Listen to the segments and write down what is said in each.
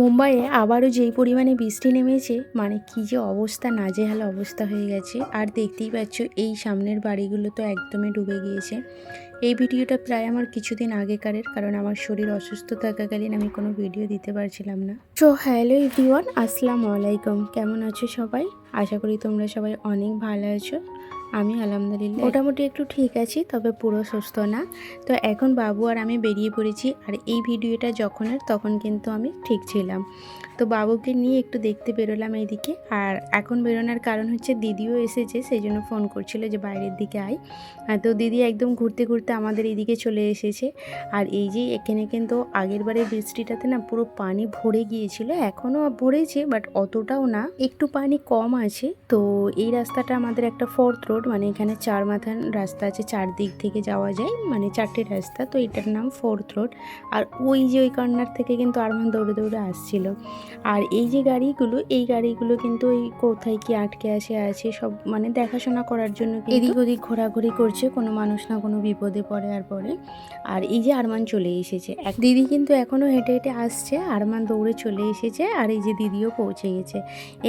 মুম্বাইয়ে আবারও যেই পরিমাণে বৃষ্টি নেমেছে মানে কী যে অবস্থা, নাজেহাল অবস্থা হয়ে গেছে। আর দেখতেই পাচ্ছ, এই সামনের বাড়িগুলো তো একদমই ডুবে গিয়েছে। এই ভিডিওটা প্রায় আমার কিছুদিন আগেকারের, কারণ আমার শরীর অসুস্থ থাকাকালীন আমি কোনো ভিডিও দিতে পারছিলাম না। সো হ্যালো এভরিওয়ান আসসালামু আলাইকুম। কেমন আছো সবাই? আশা করি তোমরা সবাই অনেক ভালো আছো। আমি আলহামদুলিল্লাহ। মোটামুটি একটু ঠিক আছি, তবে পুরো সুস্থ না। তো এখন বাবু আর আমি বেরিয়ে পড়েছি, আর এই ভিডিওটা যখনের তখন কিন্তু আমি ঠিক ছিলাম। তো বাবুকে নিয়ে একটু দেখতে বেরোলাম এইদিকে আর এখন বেরোনোর কারণ হচ্ছে দিদিও এসেছে, সেই জন্য ফোন করছিল যে বাইরের দিকে আয়। তো দিদি একদম ঘুরতে ঘুরতে আমাদের এদিকে চলে এসেছে। আর এই যে এখানে কিন্তু আগের বারের বৃষ্টিটাতে না পুরো পানি ভরে গিয়েছিল, এখনও ভরেছে বাট অতটাও না, একটু পানি কম আছে। তো এই রাস্তাটা আমাদের একটা ফোর্থ রোড মানে এখানে চার মাথার রাস্তা আছে চার দিক থেকে যাওয়া যায় মানে চারটে রাস্তা, তো এটার নাম ফোর্থ রোড আর ওই যে ওই কর্নার থেকে কিন্তু আরমান দৌড়ে দৌড়ে আসছিল। আর এই যে গাড়িগুলো, এই গাড়িগুলো কিন্তু ওই কোথায় কি আটকে আছে আছে, সব মানে দেখাশোনা করার জন্য এদিক ওদিক ঘোরাঘুরি করছে, কোনো মানুষ না কোনো বিপদে পড়ে আর পরে আর এই যে আরমান চলে এসেছে, এক দিদি কিন্তু এখনও হেঁটে হেঁটে আসছে, আরমান দৌড়ে চলে এসেছে, আর এই যে দিদিও পৌঁছে গেছে।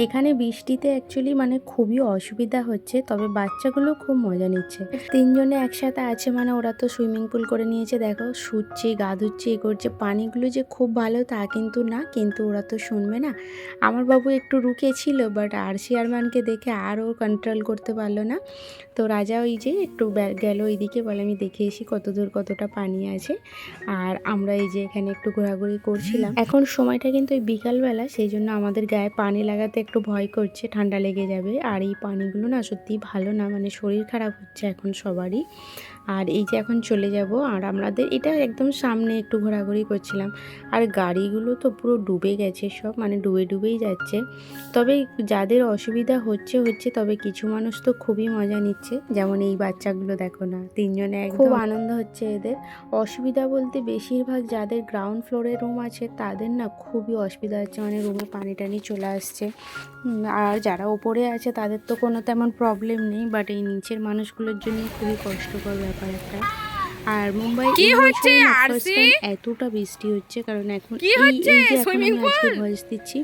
এখানে বৃষ্টিতে অ্যাকচুয়ালি মানে খুবই অসুবিধা হচ্ছে, তবে বাচ্চাগুলো খুব মজা নিচ্ছে। তিনজনে একসাথে আছে মানে ওরা তো সুইমিং পুল করে নিয়েছে, দেখো, শুচ্ছে গা ধুচ্ছে এ করছে, পানিগুলো যে খুব ভালো তা কিন্তু না, কিন্তু ওরা তো শুনবে না? আমার বাবু একটু ছিল বাট আরশি আরমানকে দেখে আরও কন্ট্রোল করতে পারল না। তো রাজা ওই যে একটু গেল ওইদিকে, বলে আমি দেখে এসি কত দূর কতটা পানি আছে। আর আমরা এই যে এখানে একটু ঘোরাঘুরি করছিলাম। এখন সময়টা কিন্তু ওই বিকালবেলা, সেই জন্য আমাদের গায়ে পানি লাগাতে একটু ভয় করছে, ঠান্ডা লেগে যাবে। আর এই পানিগুলো না সত্যিই ভালো না মানে শরীর খারাপ হচ্ছে এখন সবারই। আর এই যে এখন চলে যাব আর আমাদের এটা একদম সামনে একটু ঘোরাঘুরি করছিলাম। আর গাড়িগুলো তো পুরো ডুবে গেছে সব মানে ডুবে ডুবেই যাচ্ছে। তবে যাদের অসুবিধা হচ্ছে হচ্ছে তবে কিছু মানুষ তো খুবই মজা নিচ্ছে। যেমন এই বাচ্চাগুলো দেখো না তিনজনে খুব আনন্দ হচ্ছে এদের। অসুবিধা বলতে বেশিরভাগ যাদের গ্রাউন্ড ফ্লোরে রুম আছে তাদের না খুবই অসুবিধা হচ্ছে মানে রুমে পানি টানি চলে আসছে। আর যারা ওপরে আছে তাদের তো কোনো তেমন প্রবলেম নেই বাট এই নিচের মানুষগুলোর জন্য খুবই কষ্টকর ব্যাপার একটা। আর মুম্বাই কি হচ্ছে, আরসি? এতটা বৃষ্টি হচ্ছে কারণ এখন কি হচ্ছে? Swimming আমি ভয়েস দিচ্ছি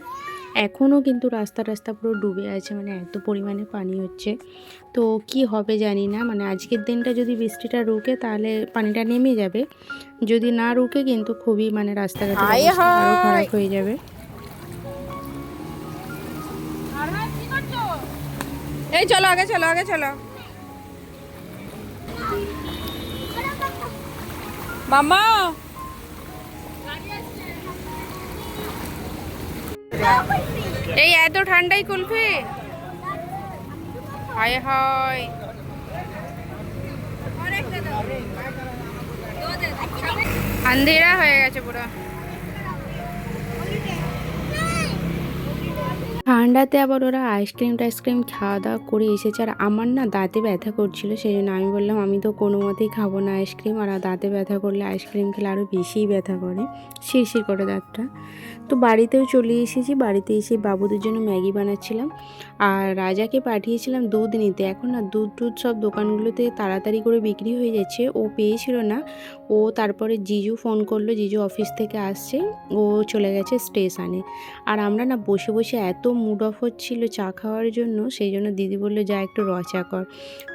এখনও কিন্তু রাস্তা রাস্তা পুরো ডুবে আছে মানে এত পরিমাণে পানি হচ্ছে। তো কি হবে জানি না মানে আজকের দিনটা যদি বৃষ্টিটা রুকে তাহলে পানিটা নেমে যাবে। যদি না রুকে কিন্তু খুবই মানে হায় অবস্থা আরও খারাপ হয়ে যাবে। এই চলো আগে চলো আগে চলো। মামা। এই এত ঠান্ডাই কুলফি? হায় হায়। আন্ধেরা হয়ে গেছে পুরো। ঠান্ডাতে আবার ওরা আইসক্রিম টাইসক্রিম খাওয়া দাওয়া করে এসেছে। আর আমার না দাঁতে ব্যথা করছিল সেই জন্য আমি বললাম, আমি তো কোনো মতেই খাব না আইসক্রিম আর দাঁতে ব্যথা করলে আইসক্রিম খেলে আরও বেশিই ব্যথা করে। শিরশির করে দাঁতটা। তো বাড়িতেও চলে এসেছি। বাড়িতে এসে বাবুদের জন্য ম্যাগি বানাচ্ছিলাম। আর রাজাকে পাঠিয়েছিলাম দুধ নিতে। এখন না দুধ টুধ সব দোকানগুলোতে তাড়াতাড়ি করে বিক্রি হয়ে যাচ্ছে। ও পেয়েছিল না। ও তারপরে জিজু ফোন করল, জিজু অফিস থেকে আসছে, ও চলে গেছে স্টেশনে। আর আমরা না বসে বসে এত মুড অফ হচ্ছিল চা খাওয়ার জন্য, সেই জন্য দিদি বলল, যা একটু র চা কর।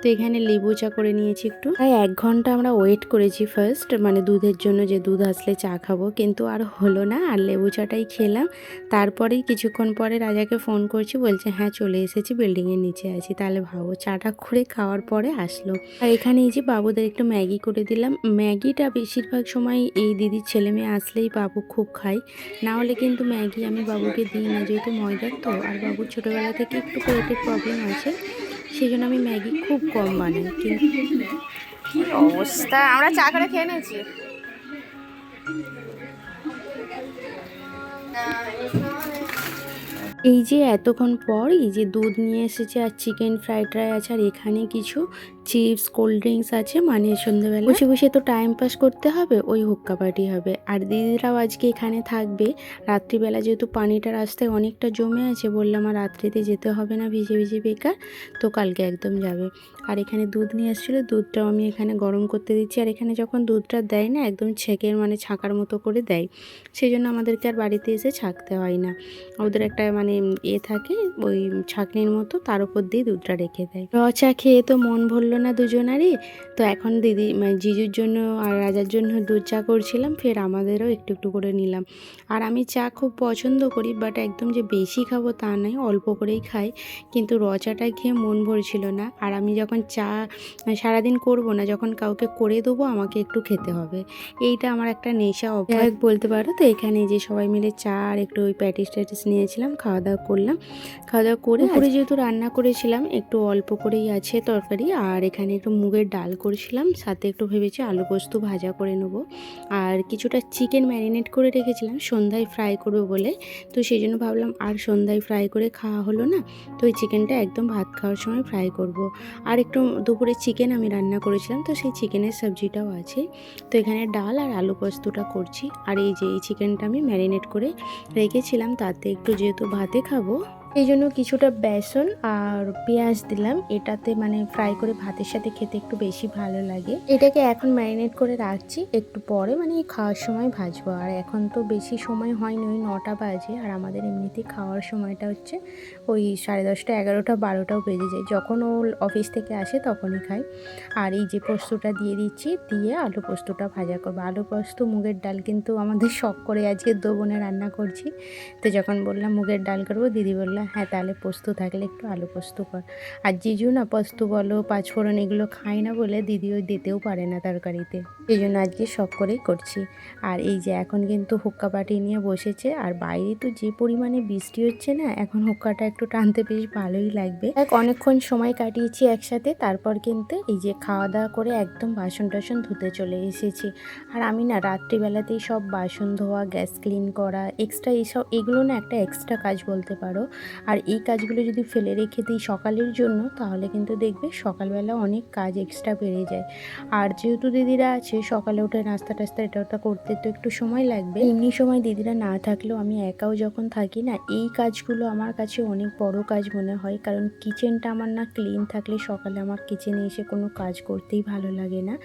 তো এখানে লেবু চা করে নিয়েছি একটু। প্রায় এক ঘণ্টা আমরা ওয়েট করেছি ফার্স্ট মানে দুধের জন্য যে দুধ আসলে চা খাব, কিন্তু আর হলো না, আর লেবু চাটাই খেলাম। তারপরেই কিছুক্ষণ পরে রাজাকে ফোন করছি, বলছে হ্যাঁ চলে এসেছি বিল্ডিংয়ের নিচে আছি। তাহলে ভাবো, চাটা করে খাওয়ার পরে আসলো। আর এখানে এই যে বাবুদের একটু ম্যাগি করে দিলাম, ম্যাগিটা বেশিরভাগ সময় এই দিদির ছেলে মেয়ে আসলেই বাবু খুব খায়। না হলে কিন্তু ম্যাগি আমি বাবুকে দিই না যেহেতু ময়দার তো আর বাবুর ছোটোবেলা থেকে একটু পেটের প্রবলেম আছে সেই জন্য আমি ম্যাগি খুব কম বানাই। কিন্তু অবস্থা? আমরা চা করে খেয়ে নিয়েছি। এই যে এতক্ষণ পর এই যে দুধ নিয়ে এসেছে আর চিকেন ফ্রাইড রাইস আছে আর এখানে কিছু চিপস, কোল্ড ড্রিঙ্কস আছে মানে সন্ধ্যেবেলা। বসে বসে তো টাইম পাস করতে হবে, ওই হুক্কা পার্টি হবে। আর দিদিরাও আজকে এখানে থাকবে। রাত্রিবেলা যেহেতু পানিটা রাস্তায় অনেকটা জমে আছে, বললাম আর রাত্রিতে যেতে হবে না, ভিজে ভিজে বেকার, তো কালকে একদম যাবে। আর এখানে দুধ নিয়ে এসেছিল, দুধটাও আমি এখানে গরম করতে দিচ্ছি। আর এখানে যখন দুধটা দেয় না, একদম ছেঁকের মানে ছাঁকার মতো করে দেয়। সেই জন্য আমাদেরকে আর বাড়িতে এসে ছাঁকতে হয় না। ওদের একটা মানে এ থাকে, ওই ছাঁকনির মতো, তার উপর দিয়ে দুধটা রেখে দেয়। র চা খেয়ে তো মন ভরলো না দুজনারই। তো এখন দিদি মানে জিজুর জন্য আর রাজার জন্য দুধ চা করছিলাম ফের আমাদেরও একটু একটু করে নিলাম। আর আমি চা খুব পছন্দ করি বাট একদম যে বেশি খাব তা নয় অল্প করেই খাই। কিন্তু র চাটা খেয়ে মন ভরছিল না। আর আমি যখন চা সারাদিন করব না যখন কাউকে করে দেবো আমাকে একটু খেতে হবে। এইটা আমার একটা নেশা অভ্যাস। বলতে পারো তো এখানে যে সবাই মিলে চা আর একটু ওই প্যাটিস ট্যাটিস নিয়েছিলাম খাওয়া দাওয়া করলাম। খাওয়া দাওয়া করে করে যেহেতু রান্না করেছিলাম একটু অল্প করেই আছে তরকারি আর এখানে একটু মুগের ডাল করেছিলাম, সাথে একটু ভেবেছি আলু পোস্ত ভাজা করে নেব। আর কিছুটা চিকেন ম্যারিনেট করে রেখেছিলাম, সন্ধ্যায় ফ্রাই করব বলে। তো সেই জন্য ভাবলাম আর সন্ধ্যায় ফ্রাই করে খাওয়া হলো না, তো ওই চিকেনটা একদম ভাত খাওয়ার সময় ফ্রাই করব। আর একটু দুপুরে চিকেন আমি রান্না করেছিলাম, তো সেই চিকেনের সবজিটাও আছে। তো এখানে ডাল আর আলু পোস্তটা করছি। আর এই যে এই চিকেনটা আমি ম্যারিনেট করে রেখেছিলাম, তাতে একটু যেহেতু ভাতে খাব এই জন্য কিছুটা বেসন আর পেঁয়াজ দিলাম। এটাতে মানে ফ্রাই করে ভাতের সাথে খেতে একটু বেশি ভালো লাগে। এটাকে এখন ম্যারিনেট করে রাখছি। একটু পরে মানে খাওয়ার সময় ভাজবো। আর এখন তো বেশি সময় হয়নি, ওই নটা বাজে। আর আমাদের এমনিতেই খাওয়ার সময়টা হচ্ছে ওই সাড়ে দশটা, এগারোটা, বারোটাও বেজে যায়। যখন ও অফিস থেকে আসে তখনই খাই। আর এই যে পোস্তটা দিয়ে দিচ্ছি, দিয়ে আলু পোস্তটা ভাজা করব। আলু পোস্ত, মুগের ডাল কিন্তু আমাদের শখ করে আজকে দোবনে রান্না করছি। তো যখন বললাম মুগের ডাল করব, দিদি বলল হ্যাঁ তাহলে পোস্ত থাকলে একটু আলু পোস্ত কর। আর জিজু না পোস্ত বলো, পাঁচফোড়ন এগুলো খায় না বলে দিদি ওই দিতেও পারে না তরকারিতে। এই জন্য আজকে শখ করেই করছি। আর এই যে এখন কিন্তু হুক্কা পাটি নিয়ে বসেছে, আর বাইরে তো যে পরিমাণে বৃষ্টি হচ্ছে না, এখন হুক্কাটা একটু টানতে বেশ ভালোই লাগবে। এক অনেকক্ষণ সময় কাটিয়েছি একসাথে, তারপর কিন্তু এই যে খাওয়া দাওয়া করে একদম বাসন টাসন ধুতে চলে এসেছি। আর আমি না রাত্রিবেলাতেই সব বাসন ধোয়া, গ্যাস ক্লিন করা, এক্সট্রা এইসব এগুলো না একটা এক্সট্রা কাজ বলতে পারো। আর এই কাজগুলো যদি ফেলে রেখে দিই সকালের জন্য, তাহলে কিন্তু দেখবে সকালবেলা অনেক কাজ এক্সট্রা বেড়ে যায়। আর যেহেতু দিদিরা আছে, সকালে উঠে নাস্তা টাস্তা এটা ওটা করতে তো একটু সময় লাগবে। এমনি সময় দিদিরা না থাকলেও আমি একাও যখন থাকি না, এই কাজগুলো আমার কাছে অনেক বড় কাজ মনে হয়। কারণ কিচেনটা আমার না ক্লিন থাকলে সকালে আমার কিচেনে এসে কোনো কাজ করতেই ভালো লাগে না।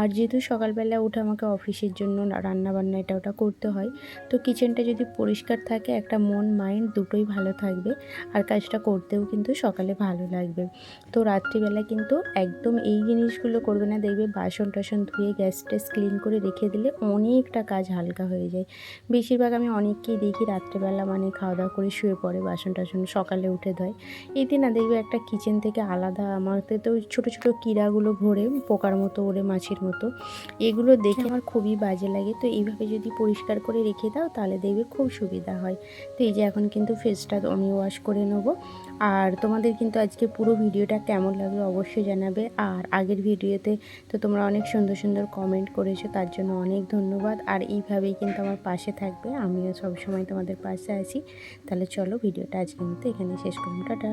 আর যেহেতু সকালবেলা উঠে আমাকে অফিসের জন্য রান্না বান্না এটা ওটা করতে হয়, তো কিচেনটা যদি পরিষ্কার থাকে, একটা মন মাইন্ড দুটোই ভালো থাকবে। আর কাজটা করতেও কিন্তু সকালে ভালো লাগবে। তো রাত্রিবেলা কিন্তু একদম এই জিনিসগুলো করবে না। দেখবে বাসন টাসন ধুয়ে গ্যাস ট্যাস ক্লিন করে রেখে দিলে অনেকটা কাজ হালকা হয়ে যায়। বেশিরভাগ আমি অনেককেই দেখি রাত্রিবেলা মানে খাওয়া দাওয়া করে শুয়ে পড়ে, বাসন টাসন সকালে উঠে ধয়। এতে না, দেখবে একটা কিচেন থেকে আলাদা আমাদের তো ছোটো ছোটো কীড়াগুলো ভরে পোকার মতো ওরে মাছির মতো, এগুলো দেখে আমার খুবই বাজে লাগে। তো এইভাবে যদি পরিষ্কার করে রেখে দাও, তাহলে দেখবে খুব সুবিধা হয়। তো এই যে এখন কিন্তু ফেসটা আমি ওয়াশ করে নেব। আর তোমাদের কিন্তু আজকে পুরো ভিডিওটা কেমন লাগল অবশ্যই জানাবে। আর আগের ভিডিওতে তো তোমরা অনেক সুন্দর সুন্দর কমেন্ট করেছ, তার জন্য অনেক ধন্যবাদ। আর এইভাবেই কিন্তু আমার পাশে থাকবে, আমিও সবসময় তোমাদের পাশে আছি। তাহলে চলো ভিডিওটা আজকে কিন্তু এখানে শেষ করুন টাটা।